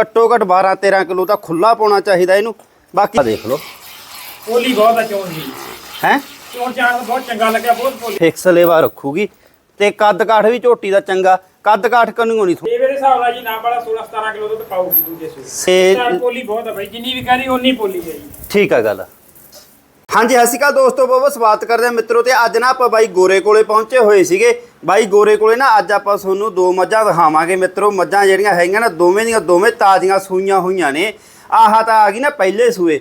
ਘੱਟੋ ਘੱਟ 12 13 ਕਿਲੋ ਤਾਂ ਖੁੱਲਾ ਪਾਉਣਾ ਚਾਹੀਦਾ ਇਹਨੂੰ। ਬਾਕੀ ਦੇਖ ਲਓ। ਪੋਲੀ ਬਹੁਤ ਆ ਚੋਣ ਦੀ। ਹੈ? ਚੋਣ ਦਾ ਬਹੁਤ ਚੰਗਾ ਲੱਗਿਆ ਬਹੁਤ ਪੋਲੀ। ਫਿਕਸ ਲੇਵਾ ਰੱਖੂਗੀ ਤੇ ਕੱਦ ਕਾਠ ਵੀ ਝੋਟੀ ਦਾ ਚੰਗਾ। ਕੱਦ ਕਾਠ ਕੰਨੂ ਨਹੀਂ ਇਹ ਦੇ ਹਿਸਾਬ ਨਾਲ ਜੀ ਨਾ ਵਾਲਾ 16 17 ਕਿਲੋ ਦੁੱਧ ਪਾਊਗੀ ਦੂਜੇ ਸੂਏ। ਤੇ ਚਾਰ ਪੋਲੀ ਬਹੁਤ ਆ ਬਾਈ ਜਿੰਨੀ ਵੀ ਕਹਦੀ ਓਨੀ ਪੋਲੀ ਹੈ ਜੀ। ਠੀਕ ਆ ਗੱਲ। ਹਾਂਜੀ, ਸਤਿ ਸ਼੍ਰੀ ਅਕਾਲ ਦੋਸਤੋ, ਬਹੁਤ ਬਹੁਤ ਸਵਾਗਤ ਕਰਦੇ ਹਾਂ ਮਿੱਤਰੋ ਤੇ ਅੱਜ ਨਾ ਆਪਾਂ ਬਾਈ ਗੋਰੇ ਕੋਲੇ ਪਹੁੰਚੇ ਹੋਏ ਸੀਗੇ। ਬਾਈ ਗੋਰੇ ਕੋਲੇ ਨਾ ਅੱਜ ਆਪਾਂ ਤੁਹਾਨੂੰ ਦੋ ਮੱਝਾਂ ਦਿਖਾਵਾਂਗੇ ਮਿੱਤਰੋ। ਮੱਝਾਂ ਜਿਹੜੀਆਂ ਹੈਗੀਆਂ ਨਾ, ਦੋਵੇਂ ਦੀਆਂ ਦੋਵੇਂ ਤਾਜ਼ੀਆਂ ਸੂਈਆਂ ਹੋਈਆਂ ਨੇ। ਆਹ ਤਾਂ ਆ ਗਈ ਨਾ ਪਹਿਲੇ ਸੂਏ।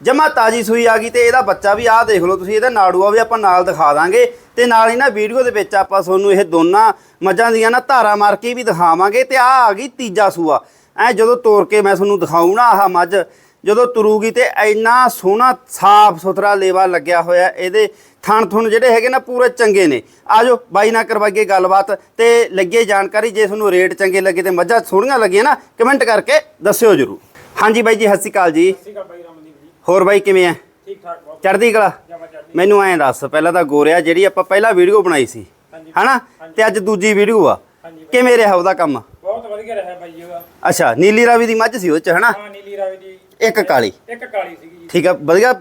ਜਮਾ ਤਾਜੀ ਸੂਈ ਆ ਗਈ ਤੇ ਇਹਦਾ ਬੱਚਾ ਵੀ ਆਹ ਦੇਖ ਲਓ ਤੁਸੀਂ, ਇਹਦਾ ਨਾੜੂਆ ਵੀ ਆਪਾਂ ਨਾਲ ਦਿਖਾ ਦਾਂਗੇ। ਤੇ ਨਾਲ ਹੀ ਨਾ ਵੀਡੀਓ ਦੇ ਵਿੱਚ ਆਪਾਂ ਤੁਹਾਨੂੰ ਇਹ ਦੋਨਾਂ ਮੱਝਾਂ ਦੀਆਂ ਨਾ ਧਾਰਾ ਮਾਰ ਕੇ ਵੀ ਦਿਖਾਵਾਂਗੇ ਤੇ ਆਹ ਆ ਗਈ ਤੀਜਾ ਸੂਆ। ਐ ਜਦੋਂ ਤੋੜ ਕੇ ਮੈਂ ਤੁਹਾਨੂੰ ਦਿਖਾਉਂ ਨਾ ਆਹ ਮੱਝ ਜਦੋਂ ਤੁਰੂਗੀ ਤੇ ਇੰਨਾ ਸੋਹਣਾ ਸਾਫ਼ ਸੁਥਰਾ ਲੇਵਾ ਲੱਗਿਆ ਹੋਇਆ ਇਹਦੇ ਥਣ ਥੁਣ ਜਿਹੜੇ ਹੈਗੇ ਨਾ ਪੂਰੇ ਚੰਗੇ ਨੇ। ਆਜੋ ਬਾਈ ਨਾਲ ਕਰਵਾਈਏ ਗੱਲਬਾਤ ਤੇ ਲੱਗੇ ਜਾਣਕਾਰੀ ਜੇ ਤੁਹਾਨੂੰ ਰੇਟ ਚੰਗੇ ਲੱਗੇ ਤੇ ਮੱਝਾਂ ਸੋਹਣੀਆਂ ਲੱਗੀਆਂ ਨਾ ਕਮੈਂਟ ਕਰਕੇ ਦੱਸਿਓ ਜਰੂਰ। ਹਾਂਜੀ ਬਾਈ ਜੀ ਸਤਿ ਸ਼੍ਰੀ ਅਕਾਲ ਜੀ। ਹੋਰ ਬਾਈ ਕਿਵੇਂ ਆ? ਠੀਕ ਚੜ੍ਹਦੀ ਕਲਾ? ਮੈਨੂੰ ਐਂ ਦੱਸ ਪਹਿਲਾਂ ਤਾਂ ਗੋਰਿਆ ਜਿਹੜੀ ਆਪਾਂ ਪਹਿਲਾਂ ਵੀਡੀਓ ਬਣਾਈ ਸੀ। ਹਨਾ? ਤੇ ਅੱਜ ਦੂਜੀ ਵੀਡੀਓ ਆ। ਕਿਵੇਂ ਰਿਹਾ ਉਹਦਾ ਕੰਮ? ਬਹੁਤ ਵਧੀਆ ਰਿਹਾ ਬਾਈ ਜੀ ਉਹਦਾ। ਅੱਛਾ ਨੀਲੀ ਰਾਵੀ ਦੀ ਮੱਝ ਸੀ ਉਹ ਚ ਹਨਾ? ਹਾਂ ਨੀਲੀ ਰਾਵੀ ਦੀ ਇੱਕ ਕਾਲੀ। ਇੱਕ ਕਾਲੀ ਸੀਗੀ ਜੀ। ਠੀਕ ਆ ਵਧੀਆ?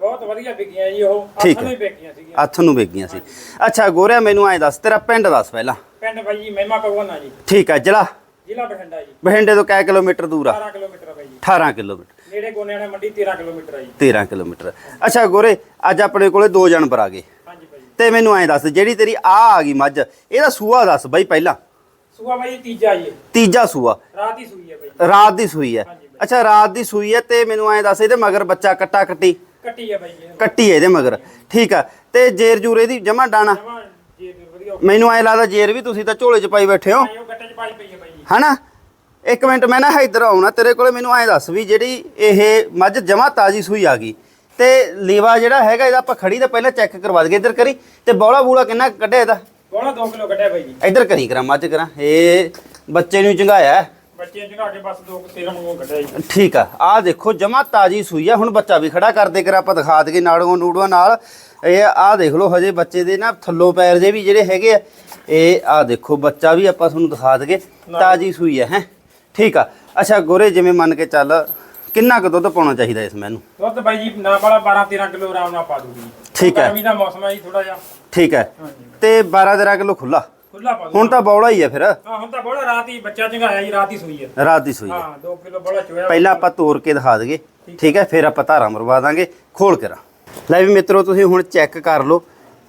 ਬਹੁਤ ਵਧੀਆ ਵਿਕੀਆਂ ਜੀ ਉਹ ਠੀਕ ਹੈ। ਵਿਕੀਆਂ ਸੀਗੀਆਂ। ਹੱਥ ਨੂੰ ਵੇਗੀਆਂ ਸੀ। ਅੱਛਾ ਗੋਰਿਆ ਮੈਨੂੰ ਐਂ ਦੱਸ ਤੇਰਾ ਪਿੰਡ ਦੱਸ ਪਹਿਲਾਂ। ਪਿੰਡ ਬਾਈ ਜੀ ਮਹਿਮਾ ਭਗਵਾਨਾ ਜੀ। ਠੀਕ ਆ ਜ਼ਿਲ੍ਹਾ? ਜ਼ਿਲ੍ਹਾ ਬਠਿੰਡਾ ਜੀ। ਬਠਿੰਡੇ ਤੋਂ ਕੈ ਕਿਲੋਮੀਟਰ ਦੂਰ ਆ? 18 ਕਿਲੋਮੀਟਰ ਆ ਬਾਈ ਜੀ। 18 ਕਿਲੋਮੀਟਰ। ਨੇੜੇ ਗੋਨਿਆਣਾ ਮੰਡੀ 13 ਕਿਲੋਮੀਟਰ ਆ ਜੀ। 13 ਕਿਲੋਮੀਟਰ। ਅੱਛਾ ਗੋਰੇ ਅੱਜ ਆਪਣੇ ਕੋਲੇ ਦੋ ਜਾਨਵਰ ਆ ਗਏ। ਹਾਂਜੀ ਬਾਈ ਜੀ। ਤੇ ਮੈਨੂੰ ਐਂ ਦੱਸ ਜਿਹੜੀ ਤੇਰੀ ਆ ਆ ਗਈ ਮੱਝ ਇਹਦਾ ਸੂਆ ਦੱਸ ਬਾਈ ਪਹਿਲਾਂ। ਸੂਆ ਬਾਈ ਜੀ ਤੀਜਾ ਜੀ। ਤੀਜਾ ਸੂਆ। ਰਾਤ ਹੀ ਸੂਈ ਹੈ ਬਾਈ ਰਾਤ ਦੀ ਸੂਈ ਹੈ। ਅੱਛਾ ਰਾਤ ਦੀ ਸੂਈ ਹੈ ਤੇ ਮੈਨੂੰ ਐਂ ਦੱਸ ਇਹਦੇ ਮਗਰ ਬੱਚਾ ਕੱਟਾ ਕੱਟੀ? ਕੱਟੀ ਹੈ ਬਾਈ ਜੀ ਕੱਟੀ ਹੈ ਇਹਦੇ ਮਗਰ। ਠੀਕ ਆ। ਤੇ ਜੇਰ ਜੂਰ ਇਹਦੀ ਜਮਾ ਡਾਣਾ? ਜਮਾ ਜੀ ਵਧੀਆ ਮੈਨੂੰ ਐਂ ਲੱਗਦਾ ਜੇਰ ਵੀ ਤੁਸੀਂ ਤਾਂ ਝੋਲੇ 'ਚ ਪਾਈ ਬੈਠੇ ਹੋ। ਉਹ ਗੱਟੇ ਚ ਪਾਈ ਪਈ ਹੈ ਬਾਈ ਜੀ। ਹਨਾ? ਇੱਕ ਮਿੰਟ ਮੈਂ ਨਾ ਇੱਧਰ ਆਉਣਾ। ਤੇਰੇ ਕੋਲੇ ਮੈਨੂੰ ਐਂ ਦੱਸ ਵੀ ਜਿਹੜੀ ਇਹ ਮੱਝ ਜਮਾ ਤਾਜੀ ਸੂਈ ਆ ਗਈ। ਤੇ ਲੀਵਾ ਜਿਹੜਾ ਹੈਗਾ ਇਹਦਾ ਆਪਾਂ ਖੜੀ ਦਾ ਪਹਿਲਾਂ ਚੈੱਕ ਕਰਵਾ ਦਈਏ। ਇੱਧਰ ਕਰੀ। ਤੇ ਬੌਲਾ ਬੂਲਾ ਕਿੰਨਾ ਕੱਢਿਆ ਇਹਦਾ? ਬੋਲਾ 2 ਕਿਲੋ ਕੱਢਿਆ ਬਾਈ ਜੀ। ਇੱਧਰ ਕਰੀ ਕਰਾਂ ਮੱਝ ਕਰਾਂ। ਇਹ ਬੱਚੇ ਨੂੰ ਚੰਗਾਇਆ। ਬੱਚੇ ਜਗਾ ਕੇ ਬਸ 2 13 ਨੂੰ ਕੱਢਿਆ ਜੀ। ਠੀਕ ਆ। ਆਹ ਦੇਖੋ ਜਮਾ ਤਾਜੀ ਸੂਈ ਆ। ਹੁਣ ਬੱਚਾ ਵੀ ਖੜਾ ਕਰਦੇ ਕਰ ਆਪਾਂ ਦਿਖਾ ਦਈਏ ਨਾੜੂਆਂ ਨੂੜੂਆਂ ਨਾਲ। ਇਹ ਆਹ ਦੇਖ ਲਓ ਹਜੇ ਬੱਚੇ ਦੇ ਨਾ ਥੱਲੋਂ ਪੈਰ ਜੇ ਵੀ ਜਿਹੜੇ ਹੈਗੇ ਆ ਇਹ ਆਹ ਦੇਖੋ ਬੱਚਾ ਵੀ ਆਪਾਂ ਤੁਹਾਨੂੰ ਦਿਖਾ ਦਈਏ ਤਾਜੀ ਸੂਈ ਆ ਹੈ? ਠੀਕ ਆ। ਅੱਛਾ ਗੋਰੇ ਜਿਵੇਂ ਮੰਨ ਕੇ ਚੱਲ ਕਿੰਨਾ ਕੁ ਦੁੱਧ ਪਾਉਣਾ ਚਾਹੀਦਾ ਇਸ ਮੈਨੂੰ? ਦੁੱਧ ਬਾਈ ਜੀ ਨਾ ਵਾਲਾ 12 13 ਕਿਲੋ ਆਰਾਮ ਨਾਲ ਪਾ ਦੂਗੀ। ਠੀਕ ਹੈ। ਗਰਮੀ ਦਾ ਮੌਸਮ ਹੈ ਜੀ ਥੋੜਾ ਜਿਹਾ। ਠੀਕ ਹੈ। ਤੇ 12 13 ਕਿਲੋ ਖੁੱਲਾ ਖੁੱਲਾ ਪਾ ਦੂ ਹੁਣ ਤਾਂ ਬੌਲਾ ਹੀ ਆ ਫਿਰ। ਹਾਂ ਹੁਣ ਤਾਂ ਬੋਲਾ ਰਾਤ ਹੀ ਬੱਚਾ ਚੰਗਾਇਆ ਜੀ ਰਾਤ ਹੀ ਸੂਈ ਹੈ ਰਾਤ ਦੀ ਸੂਈ ਹੈ ਹਾਂ 2 ਕਿਲੋ ਬੋਲਾ ਚੋਇਆ। ਪਹਿਲਾਂ ਆਪਾਂ ਤੋੜ ਕੇ ਦਿਖਾ ਦਈਏ। ਠੀਕ। ਹੈ ਫਿਰ ਆਪਾਂ ਧਾਰਾ ਮਰਵਾ ਦਾਂਗੇ। ਖੋਲ ਕੇ ਰਾਂ। ਲੈ ਵੀ ਮਿੱਤਰੋ ਤੁਸੀਂ ਹੁਣ ਚੈੱਕ ਕਰ ਲਓ।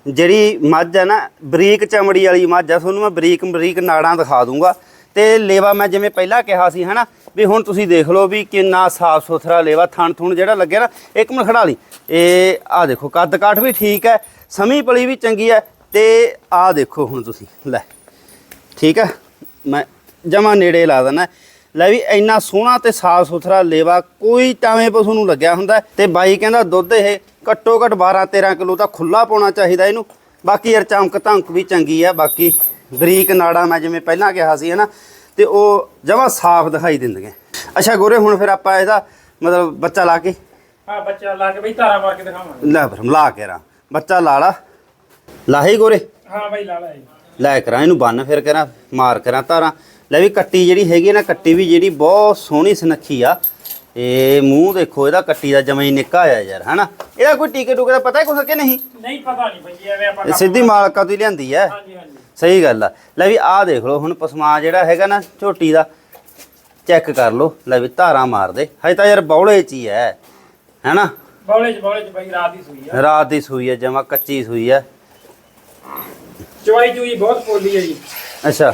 ਜਿਹੜੀ ਮੱਝ ਹੈ ਨਾ ਬਰੀਕ ਚਮੜੀ ਵਾਲੀ ਮੱਝ ਆ ਤੁਹਾਨੂੰ ਮੈਂ ਬਰੀਕ ਬਰੀਕ ਨਾੜਾਂ ਦਿਖਾ ਦੂੰਗਾ। ਤੇ ਲੇਵਾ ਮੈਂ ਜਿਵੇਂ ਪਹਿਲਾਂ ਕਿਹਾ ਸੀ ਹਨਾ ਵੀ ਹੁਣ ਤੁਸੀਂ ਦੇਖ ਲਓ ਵੀ ਕਿੰਨਾ ਸਾਫ਼ ਸੁਥਰਾ ਲੇਵਾ ਥਣ ਥੁਣ ਜਿਹੜਾ ਲੱਗਿਆ ਨਾ ਇੱਕ ਮਿੰਟ ਖੜਾ ਲਈ। ਇਹ ਆਹ ਦੇਖੋ ਕੱਦ ਕਾਠ ਵੀ ਠੀਕ ਹੈ ਸਮੀ ਪਲੀ ਵੀ ਚੰਗੀ ਹੈ ਤੇ ਆਹ ਦੇਖੋ ਹੁਣ ਤੁਸੀਂ ਲੈ। ਠੀਕ ਹੈ? ਮੈਂ ਜਮਾ ਨੇੜੇ ਲਾ ਦਿੰਦਾ। ਲੈ ਵੀ ਇੰਨਾ ਸੋਹਣਾ ਤੇ ਸਾਫ਼ ਸੁਥਰਾ ਲੇਵਾ ਕੋਈ ਟਾਵੇਂ ਪਸ਼ੂ ਨੂੰ ਲੱਗਿਆ ਹੁੰਦਾ ਤੇ ਬਾਈ ਕਹਿੰਦਾ ਦੁੱਧ ਇਹ ਘੱਟੋ ਘੱਟ 12 13 ਕਿਲੋ ਤਾਂ ਖੁੱਲਾ ਪਾਉਣਾ ਚਾਹੀਦਾ ਇਹਨੂੰ। ਬਾਕੀ ਯਾਰ ਚਮਕ ਧਮਕ ਵੀ ਚੰਗੀ ਆ ਬਾਕੀ ਬਰੀਕ ਨਾੜਾ ਮੈਂ ਜਿਵੇਂ ਪਹਿਲਾਂ ਕਿਹਾ ਸੀ ਹਨਾ ਤੇ ਉਹ ਜਮਾ ਸਾਫ਼ ਦਿਖਾਈ ਦਿੰਦੀਆਂ। ਅੱਛਾ ਗੋਰੇ ਹੁਣ ਫਿਰ ਆਪਾਂ ਇਹਦਾ ਮਤਲਬ ਬੱਚਾ ਲਾ ਕੇ ਹਾਂ ਬੱਚਾ ਲਾ ਕੇ ਬਈ ਧਾਰਾ ਮਾਰ ਕੇ ਦਿਖਾਵਾਂਗੇ। ਲੈ ਫਿਰ ਲਾ ਕੇ ਰਾਂ। ਬੱਚਾ ਲਾ ਲਾ। ਲਾਹੀ ਗੋਰੇ। ਹਾਂ ਬਾਈ ਲਾ ਲਾ ਲੈ ਕਰਾਂ ਇਹਨੂੰ ਬੰਨ ਫਿਰ ਕਰਾਂ ਮਾਰ ਕਰਾਂ ਤਾਰਾਂ ਲੈ ਵੀ ਕੱਟੀ ਜਿਹੜੀ ਹੈਗੀ ਨਾ ਕੱਟੀ ਵੀ ਜਿਹੜੀ ਬਹੁਤ ਸੋਹਣੀ ਸੁਨੱਖੀ ਆ। ਇਹ ਮੂੰਹ ਦੇਖੋ ਇਹਦਾ ਕੱਟੀ ਦਾ ਜਮਾ ਹੀ ਨਿੱਕਾ ਆ ਯਾਰ ਹਨਾ? ਇਹਦਾ ਕੋਈ ਟੀਕੇ ਟੂਕੇ ਦਾ ਪਤਾ ਹੈ ਕੁਛ ਕਿ ਨਹੀਂ? ਨਹੀਂ ਪਤਾ ਨਹੀਂ ਬਾਈ ਐਵੇਂ ਆਪਾਂ ਇਹ ਸਿੱਧੀ ਮਾਲਕਾ ਤੋਂ ਹੀ ਲਿਆਂਦੀ ਹੈ ਹਾਂਜੀ ਹਾਂਜੀ। ਸਹੀ ਗੱਲ ਆ। ਲੈ ਵੀ ਆਹ ਦੇਖ ਲਓ ਹੁਣ ਪਸਮਾ ਜਿਹੜਾ ਹੈਗਾ ਨਾ ਝੋਟੀ ਦਾ ਚੈੱਕ ਕਰ ਲਓ। ਲੈ ਵੀ ਧਾਰਾਂ ਮਾਰ ਦੇ। ਹਜੇ ਤਾਂ ਯਾਰ ਬੌਲੇ ਚ ਹੀ ਹੈ ਹੈਨਾ? ਬੌਲੇ ਚ ਬੌਲੇ ਚ ਬਾਈ ਰਾਤ ਹੀ ਸੂਈ ਆ। ਰਾਤ ਦੀ ਸੂਈ ਹੈ ਜਮਾ ਕੱਚੀ ਸੂਈ ਹੈ ਚਵਾਈ ਚੂਈ ਬਹੁਤ ਪੋਲੀ ਹੈ ਜੀ। ਅੱਛਾ।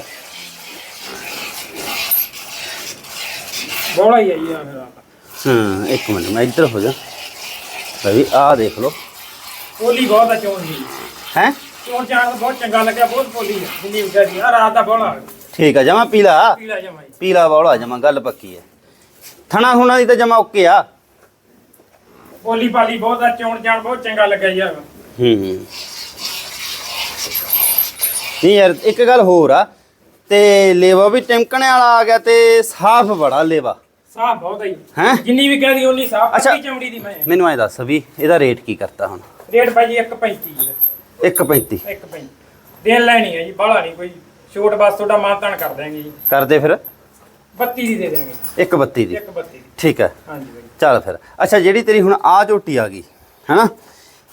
ਬੌਲਾ ਹੀ ਹੈ ਜੀ ਆ ਫਿਰ ਰਾਤ ਹਾਂ ਇੱਕ ਮਿੰਟ ਮੈਂ ਇੱਧਰ ਹੋ ਜਾ। ਵੀ ਆਹ ਦੇਖ ਲਓ। ਪੋਲੀ ਬਹੁਤ ਆ ਚੋਣ ਦੀ ਹੈ? ਚੋਣ ਦਾ ਬਹੁਤ ਚੰਗਾ ਲੱਗਿਆ ਬਹੁਤ ਪੋਲੀ ਹੈ। ਜਿੰਨੀ ਵਿਚਾਰੀ ਆ ਰਾਤ ਦਾ ਬੌਲਾ। ਠੀਕ ਆ ਜਮਾ ਪੀਲਾ? ਪੀਲਾ ਜਮਾ ਜੀ। ਪੀਲਾ ਬੌਲਾ ਜਮਾ ਗੱਲ ਪੱਕੀ ਹੈ। ਥਣਾ ਹੁਣਾ ਦੀ ਤਾਂ ਜਮਾ ਓਕੇ ਆ। ਪੋਲੀ ਪਾਲੀ ਬਹੁਤ ਆ ਚੋਣ ਚਾਣ ਬਹੁਤ ਚੰਗਾ ਲੱਗਿਆ ਜੀ ਹੂੰ ਹੂੰ। ਨਹੀਂ ਯਾਰ ਇੱਕ ਗੱਲ ਹੋਰ ਆ ਤੇ ਲੇਵਾ ਵੀ ਟਿਮਕਣੇ ਵਾਲਾ ਆ ਗਿਆ ਤੇ ਸਾਫ਼ ਬੜਾ ਲੇਵਾ। ਸਾਫ਼ ਬਹੁਤ ਹੈ? ਜਿੰਨੀ ਵੀ ਕਹਦੀ ਉਨੀ ਸਾਫ਼ ਅੱਛਾ। ਪੱਕੀ ਚਮੜੀ ਦੀ ਮੈਂ। ਮੈਨੂੰ ਐ ਦੱਸ ਵੀ ਇਹਦਾ ਰੇਟ ਕੀ ਕਰਤਾ ਹੁਣ? ਰੇਟ ਭਾਈ ਜੀ 1.35 ਜੀ। 1.35 1.35 ਦੇਣ ਲੈਣੀ ਹੈ ਜੀ ਬਾਹਲਾ ਨਹੀਂ ਕੋਈ। ਛੋਟ ਬਸ ਤੁਹਾਡਾ ਮਾਨਤਾਨ ਕਰ ਦਿਆਂਗੇ ਜੀ। ਕਰਦੇ ਫਿਰ? 32 ਦੀ ਦੇ ਦੇਣਗੇ ਇੱਕ 32 ਦੀ। ਇੱਕ 32 ਦੀ। ਠੀਕ ਹੈ ਹਾਂਜੀ ਬਾਈ ਚੱਲ ਫਿਰ। ਅੱਛਾ ਜਿਹੜੀ ਤੇਰੀ ਹੁਣ ਆ ਝੋਟੀ ਆ ਗਈ ਹੈਨਾ?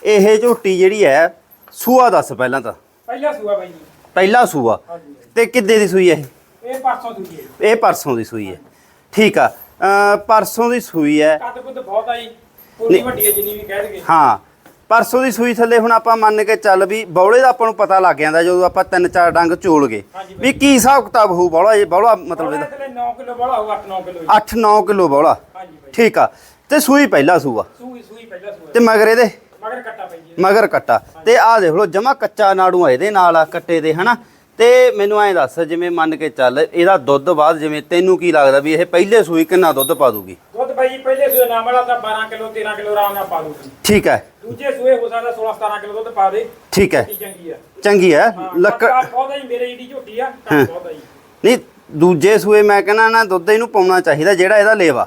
ਇਹ ਝੋਟੀ ਜਿਹੜੀ ਹੈ ਸੂਆ ਦੱਸ ਪਹਿਲਾਂ ਤਾਂ। ਪਹਿਲਾ ਸੂਆ ਬਾਈ ਜੀ। ਪਹਿਲਾ ਸੂਆ। ਤੇ ਕਿੱਦੇ ਦੀ ਸੂਈ ਹੈ ਇਹ ਪਰਸੋਂ ਦੂਜੀ ਹੈ। ਜੀ। ਇਹ ਪਰਸੋਂ ਦੀ ਸੂਈ ਹੈ। ਠੀਕ ਆ। ਪਰਸੋਂ ਦੀ ਸੂਈ ਹੈ। ਕੱਦ ਕੁੱਦ ਬਹੁਤ ਆਈ ਪੂਰੀ ਵੱਡੀ ਹੈ ਜਿੰਨੀ ਵੀ ਕਹਿ ਦਗੇ ਹਾਂ। ਪਰਸੋਂ ਦੀ ਸੂਈ ਥੱਲੇ ਹੁਣ ਆਪਾਂ ਮੰਨ ਕੇ ਚੱਲ ਵੀ ਬੌਲੇ ਦਾ ਆਪਾਂ ਨੂੰ ਪਤਾ ਲੱਗ ਜਾਂਦਾ ਜਦੋਂ ਆਪਾਂ ਤਿੰਨ ਚਾਰ ਡੰਗ ਚੋਲ ਗਏ ਵੀ ਕੀ ਹਿਸਾਬ ਕਿਤਾਬ ਹੋਊ ਬੌਲਾ? ਇਹ ਬੌਲਾ ਮਤਲਬ ਇਹਦਾ? ਥੱਲੇ 9 ਕਿਲੋ ਬੜਾ ਹੋਊ 8-9 ਕਿਲੋ 8-9 ਕਿਲੋ ਬੌਲਾ। ਠੀਕ ਆ। ਤੇ ਸੂਈ ਪਹਿਲਾ ਸੂਆ। ਸੂਈ ਸੂਈ ਪਹਿਲਾ ਸੂਆ। ਤੇ ਮਗਰ ਇਹਦੇ? ਮਗਰ ਕੱਟਾ ਪਈ ਜੀ ਮਗਰ ਕੱਟਾ। ਤੇ ਆਹ ਦੇਖ ਲਓ ਜਮਾ ਕੱਚਾ ਨਾੜੂ ਆ ਇਹਦੇ ਨਾਲ ਆ ਕੱਟੇ ਦੇ ਹਨਾ? ਤੇ ਮੈਨੂੰ ਐਂ ਦੱਸ ਜਿਵੇਂ ਮੰਨ ਕੇ ਚੱਲ ਇਹਦਾ ਦੁੱਧ ਬਾਅਦ ਜਿਵੇਂ ਤੈਨੂੰ ਕੀ ਲੱਗਦਾ ਵੀ ਇਹ ਪਹਿਲੇ ਸੂਈ ਕਿੰਨਾ ਦੁੱਧ ਪਾ ਦੂਗੀ? ਦੁੱਧ ਜੀ ਪਹਿਲੇ ਸੂਏ ਨਾਮ ਵਾਲਾ ਤਾਂ 12 ਕਿਲੋ 13 ਕਿਲੋ ਆਰਾਮ ਨਾਲ ਪਾ ਦੂਗੀ। ਠੀਕ ਹੈ। ਦੂਜੇ ਸੂਏ ਹੋ ਸਕਦਾ 16 17 ਕਿਲੋ ਦੁੱਧ ਪਾ ਦੇ। ਠੀਕ ਹੈ। ਚੰਗੀ ਹੈ। ਹਾਂ ਲੱਕੜ ਬਹੁਤ ਜੀ ਮੇਰੇ ਜਿਹੜੀ ਝੋਟੀ ਆ ਹਾਂ। ਬਹੁਤ ਜੀ। ਨਹੀਂ ਦੂਜੇ ਸੂਏ ਮੈਂ ਕਹਿੰਦਾ ਨਾ ਦੁੱਧ ਇਹਨੂੰ ਪਾਉਣਾ ਚਾਹੀਦਾ ਜਿਹੜਾ ਇਹਦਾ ਲੇਵਾ।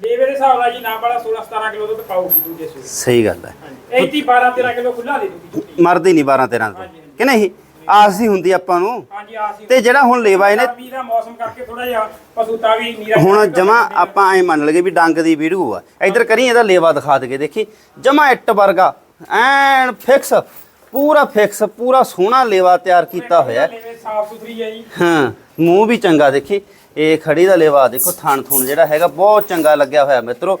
ਲੇਵੇ ਦੇ ਹਿਸਾਬ ਨਾਲ ਜੀ ਨਾਮ ਵਾਲਾ 16 17 ਕਿਲੋ ਦੁੱਧ ਪਾਊਗੀ ਦੂਜੇ ਸੂਏ ਸਹੀ ਗੱਲ ਹੈ। ਹਾਂਜੀ। ਇਹ 12 13 ਕਿਲੋ ਖੁੱਲਾ ਦੇ ਦੂਗੀ ਝੋਟੀ ਮਰਦੀ ਨਹੀਂ 12 13 ਤੋਂ। ਕਿ ਨਹੀਂ? ਆਸ ਹੀ ਹੁੰਦੀ ਆਪਾਂ ਨੂੰ। ਹਾਂਜੀ ਆ ਸੀ ਤੇ ਜਿਹੜਾ ਹੁਣ ਲੇਵਾ ਇਹਨੇ ਗਰਮੀ ਦਾ ਮੌਸਮ ਕਰਕੇ ਥੋੜਾ ਜਿਹਾ ਪਸੂਤਾ ਵੀ ਨੀਰਾ ਹੁਣ ਜਮਾ ਆਪਾਂ ਐ ਮੰਨ ਲਗੇ ਵੀ ਡੰਗ ਦੀ ਵੀਡੀਓ ਆ। ਇੱਧਰ ਕਰੀ ਇਹਦਾ ਲੇਵਾ ਦਿਖਾ ਦਗੇ ਦੇਖੀ। ਜਮਾ ਇੱਟ ਵਰਗਾ। ਐਨ ਫਿਕਸ ਪੂਰਾ ਫਿਕਸ ਪੂਰਾ ਸੋਹਣਾ ਲੇਵਾ ਤਿਆਰ ਕੀਤਾ ਹੋਇਆ। ਹੈ। ਲੇਵੇ ਸਾਫ਼ ਸੁਥਰੀ ਹੈ ਜੀ। ਹਾਂ ਮੂੰਹ ਵੀ ਚੰਗਾ ਦੇਖੀ। ਇਹ ਖੜੀ ਦਾ ਲੇਵਾ ਦੇਖੋ ਥਣ ਥੁਣ ਜਿਹੜਾ ਹੈਗਾ ਬਹੁਤ ਚੰਗਾ ਲੱਗਿਆ ਹੋਇਆ ਮਿੱਤਰੋ।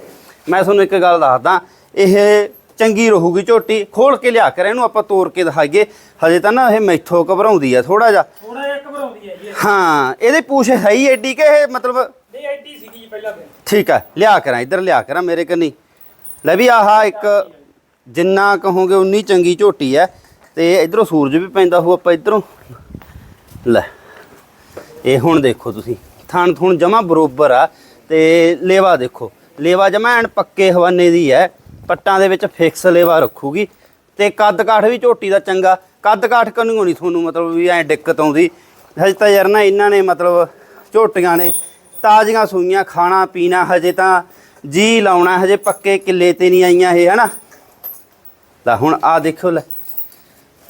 ਮੈਂ ਤੁਹਾਨੂੰ ਇੱਕ ਗੱਲ ਦੱਸਦਾ ਇਹ ਚੰਗੀ ਰਹੂਗੀ ਝੋਟੀ ਖੋਲ ਕੇ ਲਿਆ ਕਰ ਇਹਨੂੰ ਆਪਾਂ ਤੋੜ ਕੇ ਦਿਖਾਈਏ। ਹਜੇ ਤਾਂ ਨਾ ਇਹ ਮੈਥੋਂ ਘਬਰਾਉਂਦੀ ਆ ਥੋੜਾ ਜਿਹਾ। ਥੋੜਾ ਜਿਹਾ ਘਬਰਾਉਂਦੀ ਹੈ ਜੀ। ਹਾਂ ਇਹਦੀ ਪੂਛ ਹੈ ਹੀ ਐਡੀ ਕਿ ਇਹ ਮਤਲਬ ਨਹੀਂ ਐਡੀ ਸੀਗੀ ਜੀ ਪਹਿਲਾਂ ਤੇ ਠੀਕ ਹੈ ਲਿਆ ਕਰਾਂ ਇੱਧਰ ਲਿਆ ਕਰਾਂ ਮੇਰੇ ਕੰਨੀ। ਲੈ ਵੀ ਆਹ ਇੱਕ ਜਿੰਨਾ ਕਹੋਗੇ ਉਨੀ ਚੰਗੀ ਝੋਟੀ ਹੈ। ਤੇ ਇਧਰੋਂ ਸੂਰਜ ਵੀ ਪੈਂਦਾ ਹੋ ਆਪਾਂ ਇਧਰੋਂ। ਲੈ, ਇਹ ਹੁਣ ਦੇਖੋ ਤੁਸੀਂ। ਥਣ ਥੁਣ ਜਮਾ ਬਰੋਬਰ ਆ ਤੇ ਲੇਵਾ ਦੇਖੋ। ਲੇਵਾ ਜਮਾ ਐਨ ਪੱਕੇ ਹਵਾਨੇ ਦੀ ਹੈ ਪੱਟਾਂ ਦੇ ਵਿੱਚ ਫਿਕਸ ਲੇਵਾ ਰੱਖੂਗੀ। ਤੇ ਕੱਦ ਕਾਠ ਵੀ ਝੋਟੀ ਦਾ ਚੰਗਾ। ਕੱਦ ਕਾਠ ਕੰਨੂ ਨਹੀਂ ਤੁਹਾਨੂੰ ਮਤਲਬ ਵੀ ਐ ਦਿੱਕਤ ਆਉਂਦੀ। ਹਜੇ ਤਾਂ ਯਾਰ ਨਾ ਇਹਨਾਂ ਨੇ ਮਤਲਬ ਝੋਟੀਆਂ ਨੇ ਤਾਜ਼ੀਆਂ ਸੂਈਆਂ, ਖਾਣਾ, ਪੀਣਾ, ਹਜੇ ਤਾਂ ਜੀ ਲਾਉਣਾ। ਹਜੇ ਪੱਕੇ ਕਿੱਲੇ ਤੇ ਨਹੀਂ ਆਈਆਂ ਇਹ, ਹਨਾ? ਤਾਂ ਹੁਣ ਆ ਦੇਖੋ ਲੈ।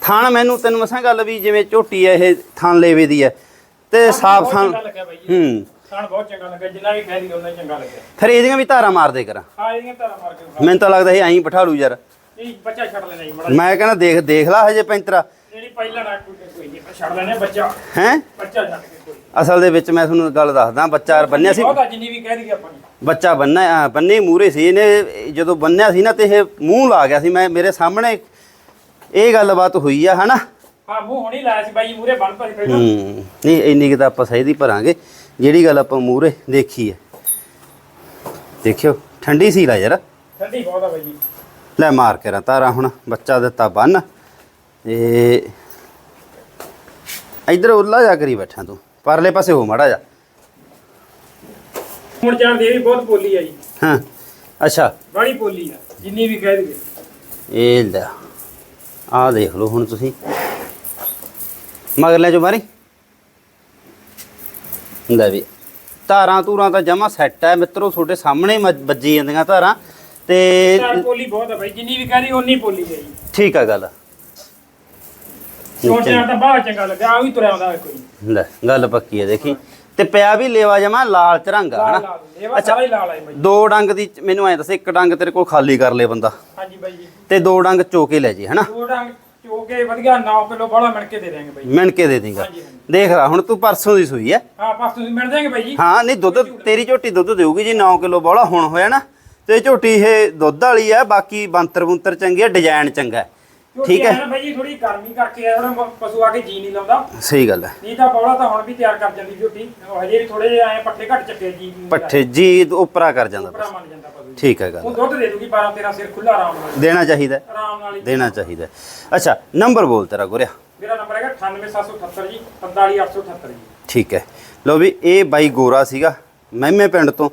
ਥਣ ਮੈਨੂੰ ਤੈਨੂੰ ਮਸਾਂ ਗੱਲ ਵੀ ਜਿਵੇਂ ਝੋਟੀ ਹੈ ਇਹ ਥਣ ਲੇਵੇ ਦੀ ਹੈ ਤੇ ਸਾਫ਼ ਥਣ ਹੂੰ। ਖਾਣ ਬਹੁਤ ਚੰਗਾ ਲੱਗਾ ਜਿੰਨਾ ਵੀ ਦੀ ਉਹਨਾਂ ਚੰਗਾ ਲੱਗਿਆ। ਫਿਰ ਇਹਦੀਆਂ ਵੀ ਧਾਰਾਂ ਮਾਰ ਦੇ ਕਰਾਂ। ਹਾਂ ਇਹਦੀਆਂ ਧਾਰਾ ਮਾਰ ਕੇ ਵਿਖਾ। ਮੈਨੂੰ ਤਾਂ ਲੱਗਦਾ ਇਹ ਐਂ ਬਿਠਾ ਲੂ ਯਾਰ। ਨਹੀਂ ਬੱਚਾ ਛੱਡ ਲੈਣਾ ਜੀ ਮੜਾ ਮੈਂ ਕਹਿੰਦਾ ਦੇਖ ਦੇਖ ਲੈ ਹਜੇ ਪੈਂਤਰਾ। ਜਿਹੜੀ ਪਹਿਲਾਂ ਨਾ ਕੋਈ ਕੋਈ ਨਹੀਂ ਛੱਡ ਲੈਣੇ ਬੱਚਾ। ਹੈ? ਬੱਚਾ ਛੱਡ ਕੇ ਕੋਈ ਅਸਲ ਦੇ ਵਿੱਚ ਮੈਂ ਤੁਹਾਨੂੰ ਗੱਲ ਦੱਸਦਾ ਬੱਚਾ ਬੰਨਿਆ ਸੀ। ਬਹੁਤ ਆ ਜਿੰਨੀ ਵੀ ਕਹਿ ਦਈਏ ਆਪਾਂ ਨੂੰ। ਬੱਚਾ ਬੰਨਿਆ ਬੰਨੇ ਮੂਰੇ ਸੀ ਇਹਨੇ ਜਦੋਂ ਬੰਨਿਆ ਸੀ ਨਾ ਤੇ ਇਹ ਮੂੰਹ ਲਾ ਗਿਆ ਸੀ। ਮੈਂ ਮੇਰੇ ਸਾਹਮਣੇ ਇਹ ਗੱਲਬਾਤ ਹੋਈ ਆ ਹਨਾ? ਹਾਂ ਮੂੰਹ ਹੁਣੀ ਲਾਇਆ ਸੀ ਬਾਈ ਮੂਰੇ ਬੰਨ ਪਈ ਪਹਿਲਾਂ। ਹੂੰ ਨਹੀਂ ਇੰਨੀ ਕੁ ਤਾਂ ਆਪਾਂ ਸਹੀ ਦੀ ਭਰਾਂਗੇ। ਜਿਹੜੀ ਗੱਲ ਆਪਾਂ ਮੂਰੇ ਦੇਖੀ ਹੈ ਦੇਖਿਓ ਠੰਡੀ ਸੀ ਲਾ ਯਾਰ। ਠੰਡੀ ਬਹੁਤ ਆ ਬਾਈ ਜੀ। ਲੈ ਮਾਰ ਕੇ ਰਾਂ ਤਾਰਾ ਹੁਣ ਬੱਚਾ ਦਿੱਤਾ ਬੰਨ। ਤੇ ਇਧਰ ਉੱਲਾ ਜਾ ਕਰੀ ਬੈਠਾ ਤੂੰ। ਪਰਲੇ ਪਾਸੇ ਹੋ ਮਾੜਾ ਜਾ। ਹੁਣ ਜਾਣਦੇ ਇਹ ਵੀ ਬਹੁਤ ਬੋਲੀ ਆ ਜੀ। ਹਾਂ ਅੱਛਾ। ਬੜੀ ਬੋਲੀ ਆ ਜਿੰਨੀ ਵੀ ਕਹਿ ਦਈਏ। ਇਹ ਲੈ। ਆ ਦੇਖ ਲਓ ਹੁਣ ਤੁਸੀਂ। ਮਗਰ ਲੈ ਜੋ ਮਾਰੀ ਲੈ ਵੀ ਧਾਰਾਂ ਧੂਰਾਂ ਤਾਂ ਜਮਾ ਸੈੱਟ ਹੈ ਮਿੱਤਰੋ ਤੁਹਾਡੇ ਸਾਹਮਣੇ ਵੱਜੀ ਜਾਂਦੀਆਂ ਧਾਰਾਂ। ਤੇ ਚਾਰ ਬੋਲੀ ਬਹੁਤ ਆ ਬਾਈ ਜਿੰਨੀ ਵੀ ਦੀ ਓਨੀ ਬੋਲੀ ਹੈ ਜੀ। ਠੀਕ ਆ ਗੱਲ। ਚਾਣ ਤਾਂ ਬਾਹਰ ਚੰਗਾ ਲੱਗਾ ਆ ਵੀ ਤੁਰਿਆ ਆਉਂਦਾ ਕੋਈ। ਲੈ ਗੱਲ ਪੱਕੀ ਹੈ ਦੇਖੀ। ਤੇ ਪਿਆ ਵੀ ਲੇਵਾ ਜਮਾ ਲਾਲ ਚਰੰਗਾ ਹਨਾ? ਇਹ ਸਾਰਾ ਹੀ ਲਾਲ ਹੈ ਬਾਈ ਦੋ ਡੰਗ ਦੀ ਮੈਨੂੰ ਐ ਦੱਸ ਇੱਕ ਡੰਗ ਤੇਰੇ ਕੋਲ ਖਾਲੀ ਕਰ ਲੇ ਬੰਦਾ। ਹਾਂਜੀ ਬਾਈ ਜੀ। ਤੇ ਦੋ ਡੰਗ ਚੋਕੇ ਲੈ ਜੀ ਹਨਾ? ਦੋ ਡੰਗ ਚੋ ਕੇ ਵਧੀਆ 9 ਕਿਲੋ ਬੜਾ ਮਿਣ ਕੇ ਦੇ ਦੇਣਗੇ ਬਾਈ ਮਿਣ ਕੇ ਦੇ ਦੇਂਗਾ। ਦੇਖ ਰਾ ਹੁਣ ਤੂੰ ਪਰਸੋਂ ਦੀ ਸੂਈ ਹੈ ਹਾਂ ਪਾਸ ਤੁਸੀਂ ਮਿਲ ਜਾਣਗੇ ਬਾਈ ਜੀ। ਹਾਂ ਨਹੀਂ ਦੁੱਧ ਤੇਰੀ ਝੋਟੀ ਦੁੱਧ ਦੇਊਗੀ ਜੀ 9 ਕਿਲੋ ਬੋਲਾ ਹੁਣ ਹੋਇਆ ਨਾ। ਤੇ ਝੋਟੀ ਇਹ ਦੁੱਧ ਵਾਲੀ ਹੈ ਬਾਕੀ ਬੰਤਰ ਬੁੰਤਰ ਚੰਗੀ ਡਿਜ਼ਾਈਨ ਚੰਗਾ ਠੀਕ ਹੈ। ਬਾਈ ਜੀ ਥੋੜੀ ਗਰਮੀ ਕਰਕੇ ਆ ਥੋੜਾ ਪਸ਼ੂ ਆ ਕੇ ਜੀ ਨਹੀਂ ਲਾਉਂਦਾ। ਸਹੀ ਗੱਲ ਹੈ। ਨਹੀਂ ਤਾਂ ਬੌਲਾ ਤਾਂ ਹੁਣ ਵੀ ਤਿਆਰ ਕਰ ਜਾਂਦੀ ਝੋਟੀ। ਹਜੇ ਵੀ ਥੋੜੇ ਜਿਹੇ ਐ ਪੱਠੇ ਘੱਟ ਚੱਕੇ ਜੀ। ਪੱਠੇ ਜੀ ਉਪਰਾ ਕਰ ਜਾਂਦਾ ਉਪਰਾ ਮੰਨ ਜਾਂਦਾ ਪਸ਼ੂ ਠੀਕ ਹੈ ਗੱਲ ਉਹ ਦੁੱਧ ਦੇ ਦੂਗੀ 12 13 ਸਿਰ ਖੁੱਲਾ ਆਰਾਮ ਨਾਲ। ਦੇਣਾ ਚਾਹੀਦਾ ਆਰਾਮ ਨਾਲ ਦੇਣਾ ਚਾਹੀਦਾ। ਅੱਛਾ ਨੰਬਰ ਬੋਲ ਤੇਰਾ ਗੁਰਿਆ। ਮੇਰਾ ਨੰਬਰ ਹੈਗਾ 98778 ਜੀ 45878 ਜੀ। ਠੀਕ ਹੈ। ਲੋ ਵੀ ਇਹ ਬਾਈ ਗੋਰਾ ਸੀਗਾ। ਮਹਿਮੇ ਪਿੰਡ ਤੋਂ।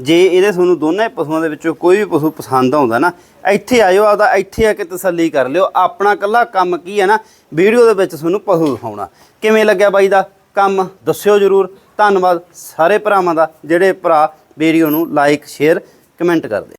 ਜੇ ਇਹਦੇ ਤੁਹਾਨੂੰ ਦੋਨੇ ਪਸ਼ੂਆਂ ਦੇ ਵਿੱਚੋਂ ਕੋਈ ਵੀ ਪਸ਼ੂ ਪਸੰਦ ਆਉਂਦਾ ਨਾ, ਇੱਥੇ ਆਇਓ, ਆਪਦਾ ਇੱਥੇ ਆ ਕੇ ਤਸੱਲੀ ਕਰ ਲਿਓ। ਆਪਣਾ ਕੱਲਾ ਕੰਮ ਕੀ ਹੈ ਨਾ, ਵੀਡੀਓ ਦੇ ਵਿੱਚ ਤੁਹਾਨੂੰ ਪਸ਼ੂ ਦਿਖਾਉਣਾ। ਕਿਵੇਂ ਲੱਗਿਆ ਬਾਈ ਦਾ ਕੰਮ? ਦੱਸਿਓ ਜਰੂਰ। ਧੰਨਵਾਦ ਸਾਰੇ ਭਰਾਵਾਂ ਦਾ, ਜਿਹੜੇ ਭਰਾ ਵੀਡੀਓ ਨੂੰ ਲਾਈਕ ਸ਼ੇਅਰ ਕਮੈਂਟ ਕਰਦੇ